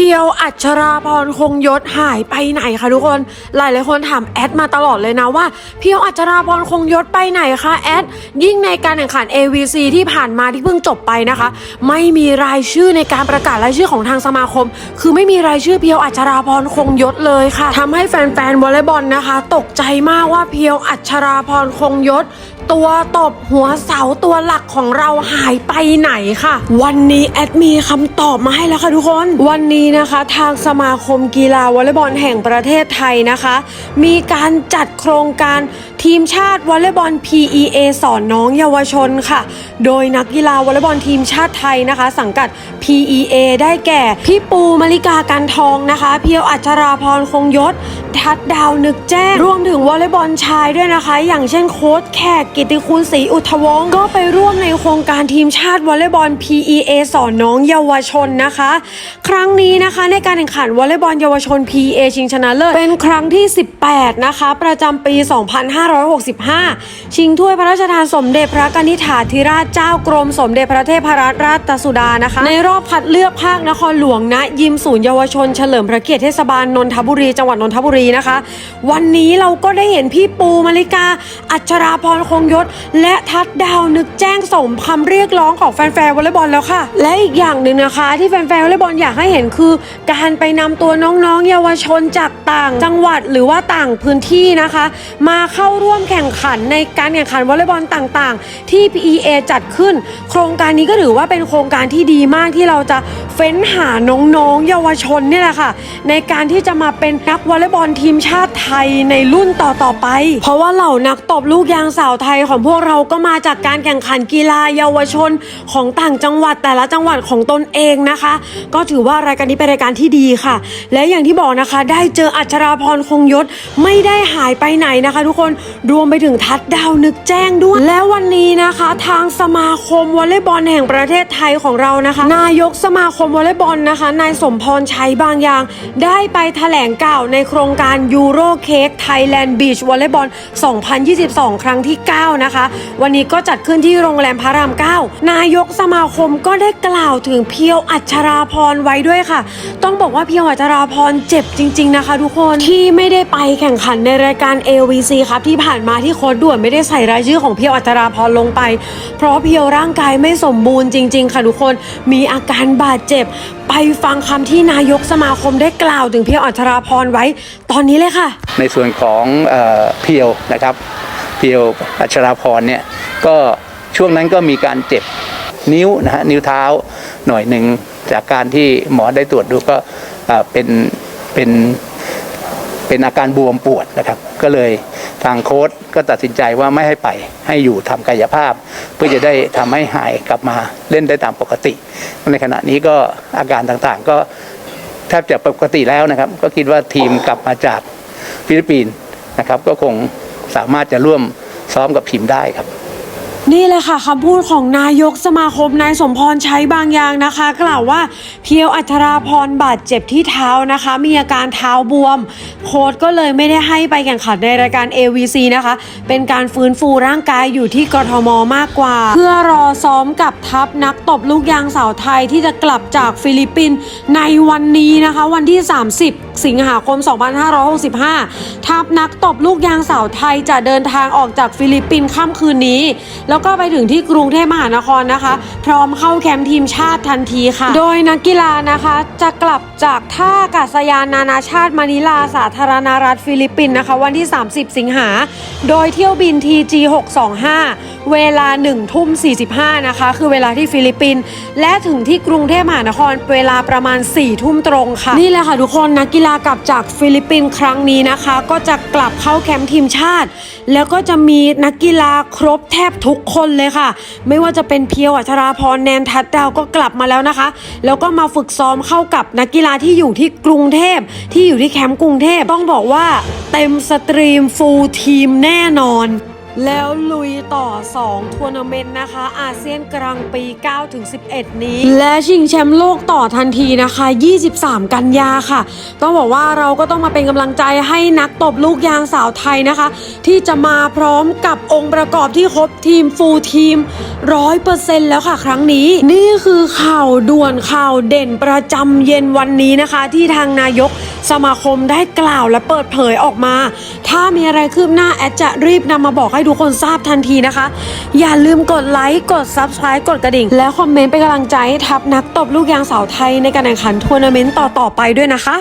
พียวอัชราพรคงยศหายไปไหนคะทุกคน หลายหลายคนถามแอดมาตลอดเลยนะว่าเพียวอัชราพรคงยศไปไหนคะแอดยิ่งในการแข่งขัน AVC ที่ผ่านมาที่เพิ่งจบไปนะคะ ไม่มีรายชื่อในการประกาศรายชื่อของทางสมาคม คือไม่มีรายชื่อเพียวอัชราพรคงยศเลยค่ะทำให้แฟนๆวอลเลย์บอลนะคะ ตกใจมากว่าเพียวอัชราพรคงยศ ตัวตบหัวเสาตัวหลักของเราหายไปไหนค่ะ วันนี้แอดมีคำตอบมาให้แล้วค่ะทุกคน วันนี้นะคะ ทางสมาคมกีฬาวอลเลย์บอลแห่งประเทศไทยนะคะ มีการจัดโครงการทีมชาติวอลเลย์บอล PEA สอนน้องเยาวชนค่ะ โดยนักกีฬาวอลเลย์บอลทีมชาติไทยนะคะ สังกัด PEA ได้แก่ พี่ปูมาริกากันทองนะคะ เพียวอัชราพรคงยศ ทัดดาวนึกแจ้ง รวมถึงวอลเลย์บอลชายด้วยนะคะ อย่างเช่นโค้ชแขกกิติคุณศรีอุทวงศ์ก็ไปร่วมในโครงการทีมชาติวอลเลย์บอล PEA สอนน้องเยาวชนนะคะ ครั้งนี้นะคะในการแข่งขันวอลเลย์บอลเยาวชน PEA ชิงชนะเลิศเป็นครั้งที่ 18 นะคะ ประจำปี2565 ชิงถ้วยพระราชทานสมเด็จพระกนิษฐาธิราชเจ้ากรมสมเด็จพระเทพรัตนราชสุดานะคะ ในรอบคัดเลือกภาคนครหลวงณยิมศูนย์เยาวชนเฉลิมพระเกียรติเทศบาลนนทบุรี จังหวัดนนทบุรีนะคะ วันนี้เราก็ได้เห็นพี่ปูมาริกา อัชราพรคงยศ และทัดดาวนึกแจ้งสมคำเรียกร้องของแฟนๆวอลเลย์บอลแล้วค่ะ และอีกอย่างหนึ่งนะคะที่แฟนๆวอลเลย์บอลอยากให้เห็นคือ การไปนำตัวน้องๆ เยาวชนจากต่างจังหวัดหรือว่าต่างพื้นที่นะคะ มาเข้าร่วมแข่งขันในการแข่งขันวอลเลย์บอลต่างๆ ที่ PEA จัดขึ้น โครงการนี้ก็ถือว่าเป็นโครงการที่ดีมากที่เราจะเฟ้นหาน้องๆ เยาวชนเนี่ยแหละค่ะ ในการที่จะมาเป็นนักวอลเลย์บอลทีมชาติไทยในรุ่นต่อๆไป เพราะว่าเหล่านักตบลูกยางสาวไทยของพวกเราก็มาจากการแข่งขันกีฬาเยาวชนของต่างจังหวัดแต่ละจังหวัดของตนเองนะคะ ก็ถือว่ารายการนี้เป็นรายการที่ดีค่ะ และอย่างที่บอกนะคะ ได้เจออัชราพรคงยศไม่ได้หายไปไหนนะคะ ทุกคนรวมไปถึงทัดดาวนึกแจ้งด้วย และวันนี้นะคะ ทางสมาคมวอลเลย์บอลแห่งประเทศไทยของเรานะคะ นายกสมาคมวอลเลย์บอลนะคะนายสมพรชัยบางอย่าง ได้ไปแถลงกล่าวในโครงการยูโรเค้กไทยแลนด์บีชวอลเลย์บอล2022 ครั้งที่ 9 นะคะ วันนี้ก็จัดขึ้นที่โรงแรมพระราม 9 นายกสมาคมก็ได้กล่าวถึงเพียวอัชราพรไว้ด้วยค่ะ ต้องบอกว่าเพียวอัชราพรเจ็บจริง ๆนะคะ ทุกคนที่ไม่ได้ไปแข่งขันในรายการ AVC ครับที่ผ่านมาที่โค้ดด่วนไม่ได้ใส่รายชื่อของเพียวอัชราพรลงไป เพราะเพียวร่างกายไม่สมบูรณ์จริง ๆ ค่ะทุกคนมีอาการบาดเจ็บ ไปฟังคำที่นายกสมาคมได้กล่าวถึงเพียวอัชราพรไว้ ตอนนี้เลยค่ะ ในส่วนของเออเพียวนะครับ เพียวอัชราพรเนี่ยก็ช่วงนั้นก็มีการเจ็บนิ้วนะฮะนิ้วเท้าหน่อยหนึ่งจากการที่หมอได้ตรวจดูก็เป็นเป็น เป็นอาการบวมปวดนะครับ ก็เลยทางโค้ชก็ตัดสินใจว่าไม่ให้ไปให้อยู่ทำกายภาพ เพื่อจะได้ทำให้หายกลับมาเล่นได้ตามปกติ ในขณะนี้ก็อาการต่างๆ ก็แทบจะปกติแล้วนะครับ ก็คิดว่าทีมกลับมาจากฟิลิปปินส์นะครับ ก็คงสามารถจะร่วมซ้อมกับทีมได้ครับ นี่เลยค่ะคำพูดของนายกสมาคมนายสมพรใช้บางอย่างนะคะ กล่าวว่าเพียวอัชราพรบาดเจ็บที่เท้านะคะ มีอาการเท้าบวม โค้ชก็เลยไม่ได้ให้ไปแข่งขันในรายการ AVC นะคะ เป็นการฟื้นฟูร่างกายอยู่ที่กทมมากกว่า เพื่อรอซ้อมกับทัพนักตบลูกยางสาวไทยที่จะกลับจากฟิลิปปินส์ในวันนี้นะคะ วันที่ 30 สิงหาคม 2565 ทัพนักตบลูกยางสาวไทยจะเดินทางออกจากฟิลิปปินส์ค่ำคืนนี้แล้วแล้วก็ไปถึงที่กรุงเทพมหานครนะคะ พร้อมเข้าแคมป์ทีมชาติทันทีค่ะ โดยนักกีฬานะคะจะกลับจากท่าอากาศยานนานาชาติมะนิลาสาธารณรัฐฟิลิปปินส์นะคะ วันที่ 30 สิงหา โดยเที่ยวบิน TG 625 เวลา1ทุ่ม45 นะคะ คือเวลาที่ฟิลิปปินส์และถึงที่กรุงเทพมหานครเวลาประมาณ 4 ทุ่มตรงค่ะ นี่แหละค่ะทุกคนนักกีฬากลับจากฟิลิปปินส์ครั้งนี้นะคะ ก็จะกลับเข้าแคมป์ทีมชาติ แล้วก็จะมีนักกีฬาครบแทบทุกคนเลยค่ะ ไม่ว่าจะเป็นเพียวอัชราพรแนนทัดดาวก็กลับมาแล้วนะคะ แล้วก็มาฝึกซ้อมเข้ากับนักกีฬาที่อยู่ที่กรุงเทพที่อยู่ที่แคมป์กรุงเทพต้องบอกว่าเต็มสตรีมฟูลทีมแน่นอน แล้วลุยต่อ 2 ทัวร์นาเมนต์นะคะ อาเซียนกลางปี 9-11 นี้ และชิงแชมป์โลกต่อทันทีนะคะ 23 กันยาค่ะ ต้องบอกว่าเราก็ต้องมาเป็นกำลังใจให้นักตบลูกยางสาวไทยนะคะ ที่จะมาพร้อมกับองค์ประกอบที่ครบทีมฟูลทีม 100%แล้วค่ะครั้งนี้ นี่คือข่าวด่วนข่าวเด่นประจำเย็นวันนี้นะคะ ที่ทางนายกสมาคมได้กล่าวและเปิดเผยออกมา ถ้ามีอะไรคืบหน้าแอดจะรีบนำมาบอกให้ทุกคนทราบทันทีนะคะ อย่าลืมกดไลค์กด Subscribe กดกระดิ่ง และคอมเมนต์เป็นกำลังใจให้ทัพนักตบลูกยางสาวไทยในการแข่งขันทัวร์นาเมนต์ต่อๆไปด้วยนะคะ